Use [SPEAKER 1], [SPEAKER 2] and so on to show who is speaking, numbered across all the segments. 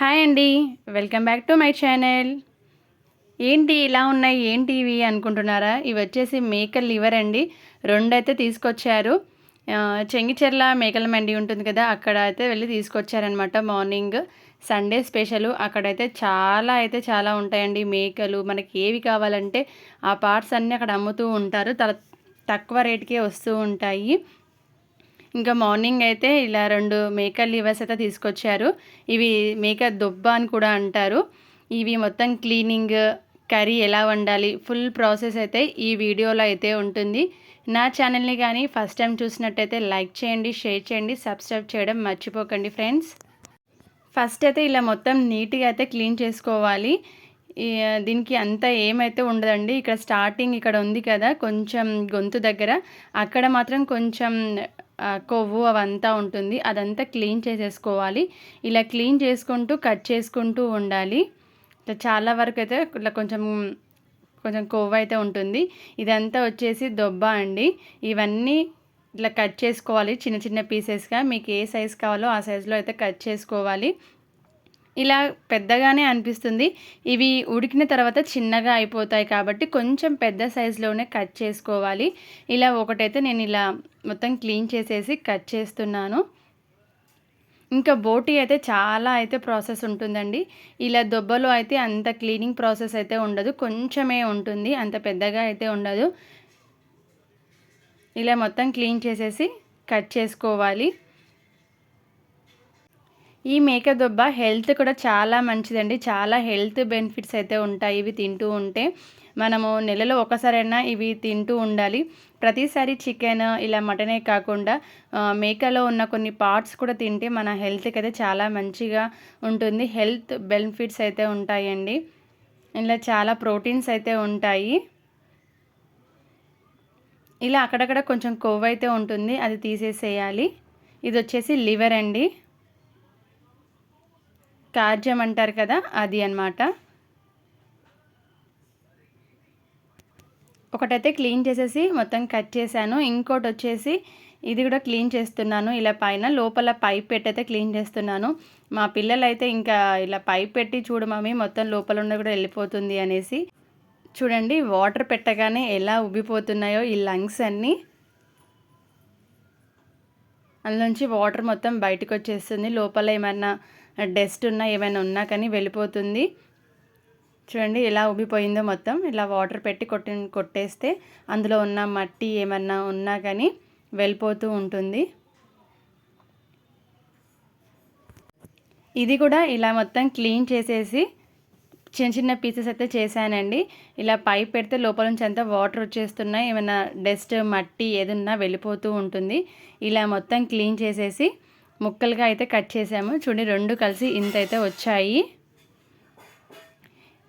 [SPEAKER 1] Hi అండి. Welcome back to my channel. ఏంటి ఇలా ఉన్నాయి? ఏంటి ఇవి అనుకుంటున్నారా? ఇవి వచ్చేసి మేకల లివర్ అండి. రెండు అయితే తీసుకొచ్చారు చెంగిచెర్ల మేకల మండి ఉంటుంది కదా అక్కడ అయితే వెళ్ళి తీసుకొచ్చారనమాట మార్నింగ్. Sunday special. అక్కడైతే చాలా అయితే చాలా ఉంటాయండి మేకలు. మనకి ఏవి కావాలంటే ఆ పార్ట్స్ అన్నీ అక్కడ అమ్ముతూ ఉంటారు. తల తక్కువ రేటుకే వస్తూ ఉంటాయి. ఇంకా మార్నింగ్ అయితే ఇలా రెండు మేకర్ లివర్స్ అయితే తీసుకొచ్చారు. ఇవి మేక దొబ్బ అని కూడా అంటారు. ఇవి మొత్తం క్లీనింగ్ కర్రీ ఎలా వండాలి ఫుల్ ప్రాసెస్ అయితే ఈ వీడియోలో అయితే ఉంటుంది. నా ఛానల్ని కానీ ఫస్ట్ టైం చూసినట్టయితే లైక్ చేయండి షేర్ చేయండి సబ్స్క్రైబ్ చేయడం మర్చిపోకండి ఫ్రెండ్స్. ఫస్ట్ అయితే ఇలా మొత్తం నీట్గా అయితే క్లీన్ చేసుకోవాలి. దీనికి అంత ఏమైతే ఉండదండి. ఇక్కడ స్టార్టింగ్ ఇక్కడ ఉంది కదా కొంచెం గొంతు దగ్గర. అక్కడ మాత్రం కొంచెం కొవ్వు అవంతా ఉంటుంది. అదంతా క్లీన్ చేసేసుకోవాలి. ఇలా క్లీన్ చేసుకుంటూ కట్ చేసుకుంటూ ఉండాలి. ఇట్లా చాలా వరకు అయితే ఇట్లా కొంచెం కొంచెం కొవ్వు అయితే ఉంటుంది. ఇదంతా వచ్చేసి దొబ్బ అండి. ఇవన్నీ ఇట్లా కట్ చేసుకోవాలి. చిన్న చిన్న పీసెస్గా మీకు ఏ సైజ్ కావాలో ఆ సైజులో అయితే కట్ చేసుకోవాలి. ఇలా పెద్దగానే అనిపిస్తుంది. ఇవి ఉడికిన తర్వాత చిన్నగా అయిపోతాయి కాబట్టి కొంచెం పెద్ద సైజులోనే కట్ చేసుకోవాలి. ఇలా ఒకటైతే నేను ఇలా మొత్తం క్లీన్ చేసేసి కట్ చేస్తున్నాను. ఇంకా బోటి అయితే చాలా అయితే ప్రాసెస్ ఉంటుందండి. ఇలా దొబ్బలో అయితే అంత క్లీనింగ్ ప్రాసెస్ అయితే ఉండదు. కొంచెమే ఉంటుంది. అంత పెద్దగా అయితే ఉండదు. ఇలా మొత్తం క్లీన్ చేసేసి కట్ చేసుకోవాలి. ఈ మేక దొబ్బ హెల్త్ కూడా చాలా మంచిదండి. చాలా హెల్త్ బెనిఫిట్స్ అయితే ఉంటాయి ఇవి తింటూ ఉంటే. మనము నెలలో ఒకసారైనా ఇవి తింటూ ఉండాలి. ప్రతిసారి చికెన్ ఇలా మటనే కాకుండా మేకలో ఉన్న కొన్ని పార్ట్స్ కూడా తింటే మన హెల్త్కి అయితే చాలా మంచిగా ఉంటుంది. హెల్త్ బెనిఫిట్స్ అయితే ఉంటాయండి. ఇలా చాలా ప్రోటీన్స్ అయితే ఉంటాయి. ఇలా అక్కడక్కడ కొంచెం కొవ్వు అయితే ఉంటుంది. అది తీసేసేయాలి. ఇది వచ్చేసి లివర్ అండి. కార్జం అంటారు కదా అది అన్నమాట. ఒకటైతే క్లీన్ చేసేసి మొత్తం కట్ చేశాను. ఇంకోటి వచ్చేసి ఇది కూడా క్లీన్ చేస్తున్నాను. ఇలా పైన లోపల పైప్ పెట్టి అయితే క్లీన్ చేస్తున్నాను. మా పిల్లలైతే ఇంకా ఇలా పైప్ పెట్టి చూడు మమ్మీ మొత్తం లోపల ఉన్న కూడా వెళ్ళిపోతుంది అనేసి. చూడండి వాటర్ పెట్టగానే ఎలా ఉబ్బిపోతున్నాయో ఈ లంగ్స్ అన్నీ. అందులోంచి వాటర్ మొత్తం బయటకు వచ్చేస్తుంది. లోపల ఏమైనా డస్ట్ ఉన్నా ఏమైనా ఉన్నా కానీ వెళ్ళిపోతుంది. చూడండి ఎలా ఉబ్బిపోయిందో మొత్తం. ఇలా వాటర్ పెట్టి కొట్టి కొట్టేస్తే అందులో ఉన్న మట్టి ఏమన్నా ఉన్నా కానీ వెళ్ళిపోతూ ఉంటుంది. ఇది కూడా ఇలా మొత్తం క్లీన్ చేసేసి చిన్న చిన్న పీసెస్ అయితే చేశానండి. ఇలా పైప్ పెడితే లోపల నుంచి అంతా వాటర్ వచ్చేస్తున్నాయి. ఏమైనా డస్ట్ మట్టి ఏదన్నా వెళ్ళిపోతూ ఉంటుంది. ఇలా మొత్తం క్లీన్ చేసేసి ముక్కలుగా అయితే కట్ చేసాము. చూడండి రెండు కలిసి ఇంత అయితే వచ్చాయి.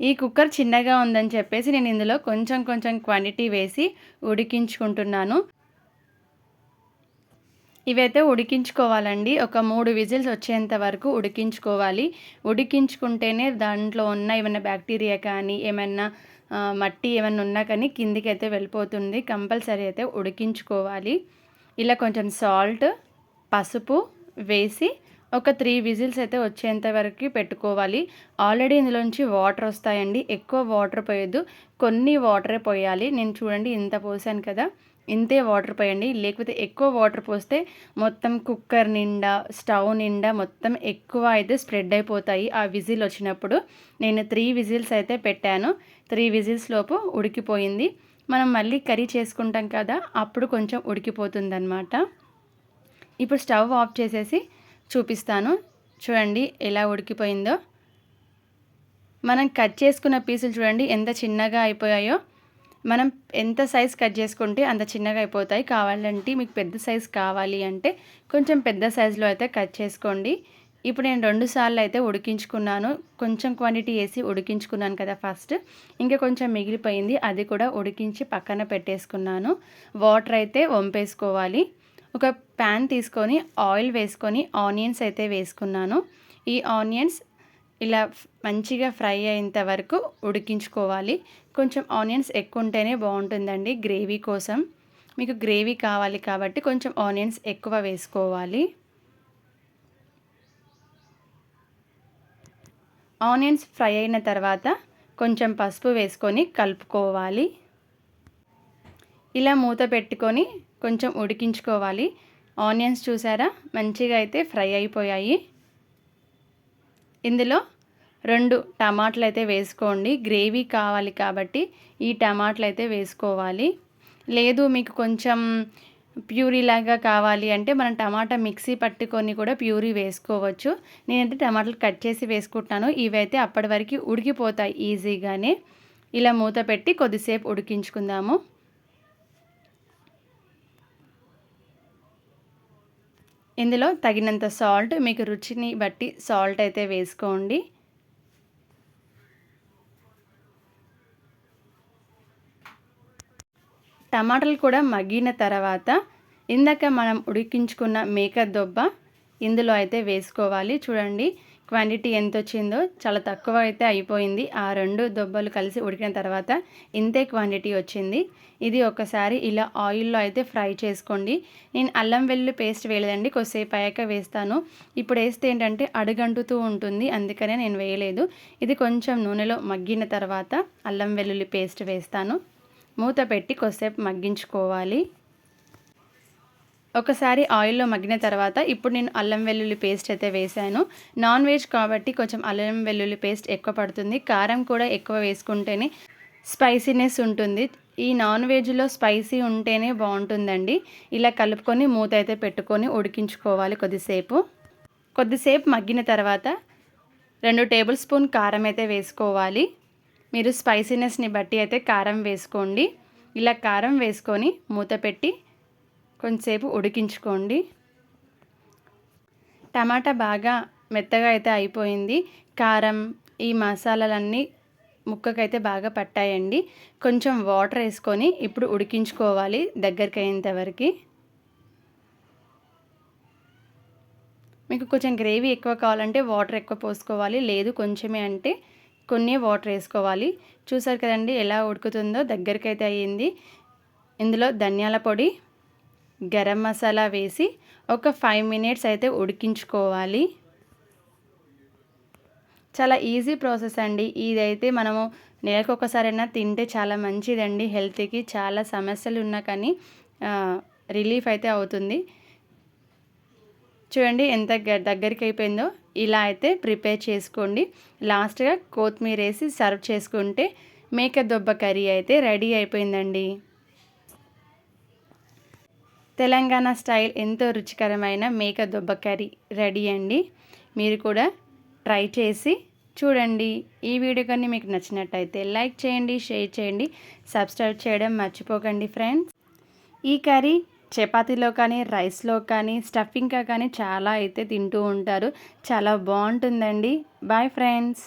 [SPEAKER 1] ఈ కుక్కర్ చిన్నగా ఉందని చెప్పేసి నేను ఇందులో కొంచెం కొంచెం క్వాంటిటీ వేసి ఉడికించుకుంటున్నాను. ఇవైతే ఉడికించుకోవాలండి. ఒక మూడు విజిల్స్ వచ్చేంత వరకు ఉడికించుకోవాలి. ఉడికించుకుంటేనే దాంట్లో ఉన్న ఏమైనా బ్యాక్టీరియా కానీ ఏమైనా మట్టి ఏమైనా ఉన్నా కానీ కిందికి అయితే వెళ్ళిపోతుంది. కంపల్సరీ అయితే ఉడికించుకోవాలి. ఇలా కొంచెం సాల్ట్ పసుపు వేసి ఒక త్రీ విజిల్స్ అయితే వచ్చేంత వరకు పెట్టుకోవాలి. ఆల్రెడీ ఇందులోంచి వాటర్ వస్తాయండి. ఎక్కువ వాటర్ పోయొద్దు. కొన్ని వాటరే పోయాలి. నేను చూడండి ఇంత పోసాను కదా. ఇంతే వాటర్ పోయండి. లేకపోతే ఎక్కువ వాటర్ పోస్తే మొత్తం కుక్కర్ నిండా స్టవ్ నిండా మొత్తం ఎక్కువ అయితే స్ప్రెడ్ అయిపోతాయి ఆ విజిల్ వచ్చినప్పుడు. నేను త్రీ విజిల్స్ అయితే పెట్టాను. త్రీ విజిల్స్ లోపు ఉడికిపోయింది. మనం మళ్ళీ కర్రీ చేసుకుంటాం కదా అప్పుడు కొంచెం ఉడికిపోతుంది అనమాట ఇప్పుడు స్టవ్ ఆఫ్ చేసేసి చూపిస్తాను. చూడండి ఎలా ఉడికిపోయిందో. మనం కట్ చేసుకున్న పీసులు చూడండి ఎంత చిన్నగా అయిపోయాయో. మనం ఎంత సైజ్ కట్ చేసుకుంటే అంత చిన్నగా అయిపోతాయి. కావాలంటే మీకు పెద్ద సైజ్ కావాలి అంటే కొంచెం పెద్ద సైజులో అయితే కట్ చేసుకోండి. ఇప్పుడు నేను రెండు సార్లు అయితే ఉడికించుకున్నాను. కొంచెం క్వాంటిటీ వేసి ఉడికించుకున్నాను కదా ఫస్ట్ ఇంకా కొంచెం మిగిలిపోయింది. అది కూడా ఉడికించి పక్కన పెట్టేసుకున్నాను. వాటర్ అయితే వంపేసుకోవాలి. ఒక ప్యాన్ తీసుకొని ఆయిల్ వేసుకొని ఆనియన్స్ అయితే వేసుకున్నాను. ఈ ఆనియన్స్ ఇలా మంచిగా ఫ్రై అయ్యేంత వరకు ఉడికించుకోవాలి. కొంచెం ఆనియన్స్ ఎక్కువ ఉంటేనే బాగుంటుందండి గ్రేవీ కోసం. మీకు గ్రేవీ కావాలి కాబట్టి కొంచెం ఆనియన్స్ ఎక్కువ వేసుకోవాలి. ఆనియన్స్ ఫ్రై అయిన తర్వాత కొంచెం పసుపు వేసుకొని కలుపుకోవాలి. ఇలా మూత పెట్టుకొని కొంచెం ఉడికించుకోవాలి. ఆనియన్స్ చూసారా? మంచిగా అయితే ఫ్రై అయిపోయాయి. ఇందులో రెండు టమాటాలు అయితే వేసుకోండి. గ్రేవీ కావాలి కాబట్టి ఈ టమాటాలు అయితే వేసుకోవాలి. లేదు మీకు కొంచెం ప్యూరీ లాగా కావాలి అంటే మనం టమాటా మిక్సీ పట్టుకొని కూడా ప్యూరీ వేసుకోవచ్చు. నేనైతే టమాటాలు కట్ చేసి వేసుకుంటున్నాను. ఇవైతే అప్పటి వరకు ఉడికిపోతాయి ఈజీగానే. ఇలా మూత పెట్టి కొద్దిసేపు ఉడికించుకుందాము. ఇందులో తగినంత సాల్ట్ మీకు రుచిని బట్టి సాల్ట్ అయితే వేసుకోండి. టమాటాలు కూడా మగ్గిన తర్వాత ఇందాక మనం ఉడికించుకున్న మేక దొబ్బ ఇందులో అయితే వేసుకోవాలి. చూడండి క్వాంటిటీ ఎంత వచ్చిందో చాలా తక్కువ అయితే అయిపోయింది. ఆ రెండు దొబ్బలు కలిసి ఉడికిన తర్వాత ఇంతే క్వాంటిటీ వచ్చింది. ఇది ఒకసారి ఇలా ఆయిల్లో అయితే ఫ్రై చేసుకోండి. నేను అల్లం వెల్లుల్లి పేస్ట్ వేయలేదండి కొద్దిసేపు అయ్యాక వేస్తాను. ఇప్పుడు వేస్తే ఏంటంటే అడుగంటుతూ ఉంటుంది అందుకనే నేను వేయలేదు. ఇది కొంచెం నూనెలో మగ్గిన తర్వాత అల్లం వెల్లుల్లి పేస్ట్ వేస్తాను. మూత పెట్టి కొద్దిసేపు మగ్గించుకోవాలి. ఒకసారి ఆయిల్లో మగ్గిన తర్వాత ఇప్పుడు నేను అల్లం వెల్లుల్లి పేస్ట్ అయితే వేసాను నాన్ వెజ్ కాబట్టి కొంచెం అల్లం వెల్లుల్లి పేస్ట్ ఎక్కువ పడుతుంది. కారం కూడా ఎక్కువ వేసుకుంటేనే స్పైసీనెస్ ఉంటుంది. ఈ నాన్ వెజ్లో స్పైసీ ఉంటేనే బాగుంటుందండి. ఇలా కలుపుకొని మూత అయితే పెట్టుకొని ఉడికించుకోవాలి కొద్దిసేపు. కొద్దిసేపు మగ్గిన తర్వాత రెండు టేబుల్ స్పూన్ కారం అయితే వేసుకోవాలి. మీరు స్పైసీనెస్ని బట్టి అయితే కారం వేసుకోండి. ఇలా కారం వేసుకొని మూత పెట్టి కొంచెంసేపు ఉడికించుకోండి. టమాటా బాగా మెత్తగా అయితే అయిపోయింది. కారం ఈ మసాలాలన్నీ ముక్కకైతే బాగా పట్టాయండి. కొంచెం వాటర్ వేసుకొని ఇప్పుడు ఉడికించుకోవాలి దగ్గరికి అయ్యేంతవరకు మీకు కొంచెం గ్రేవీ ఎక్కువ కావాలంటే వాటర్ ఎక్కువ పోసుకోవాలి. లేదు కొంచెమే అంటే కొన్ని వాటర్ వేసుకోవాలి. చూసారు కదండి ఎలా ఉడుకుతుందో దగ్గరికైతే అయ్యింది. ఇందులో ధనియాల పొడి గరం మసాలా వేసి ఒక ఫైవ్ మినిట్స్ అయితే ఉడికించుకోవాలి. చాలా ఈజీ ప్రాసెస్ అండి. ఇదైతే మనము నెలకు ఒకసారైనా తింటే చాలా మంచిదండి. హెల్త్కి చాలా సమస్యలు ఉన్నా కానీ రిలీఫ్ అయితే అవుతుంది. చూడండి ఎంత దగ్గరికి అయిపోయిందో ఇలా అయితే ప్రిపేర్ చేసుకోండి. లాస్ట్గా కొత్తిమీర వేసి సర్వ్ చేసుకుంటే మేక దొబ్బ కర్రీ అయితే రెడీ అయిపోయిందండి. తెలంగాణ స్టైల్ ఎంతో రుచికరమైన మేక దొబ్బ కర్రీ రెడీ అండి. మీరు కూడా ట్రై చేసి చూడండి. ఈ వీడియో కానీ మీకు నచ్చినట్టయితే లైక్ చేయండి షేర్ చేయండి సబ్స్క్రైబ్ చేయడం మర్చిపోకండి ఫ్రెండ్స్. ఈ కర్రీ చపాతీలో కానీ రైస్లో కానీ స్టఫింగ్గా కానీ చాలా అయితే తింటూ ఉంటారు. చాలా బాగుంటుందండి. Bye friends.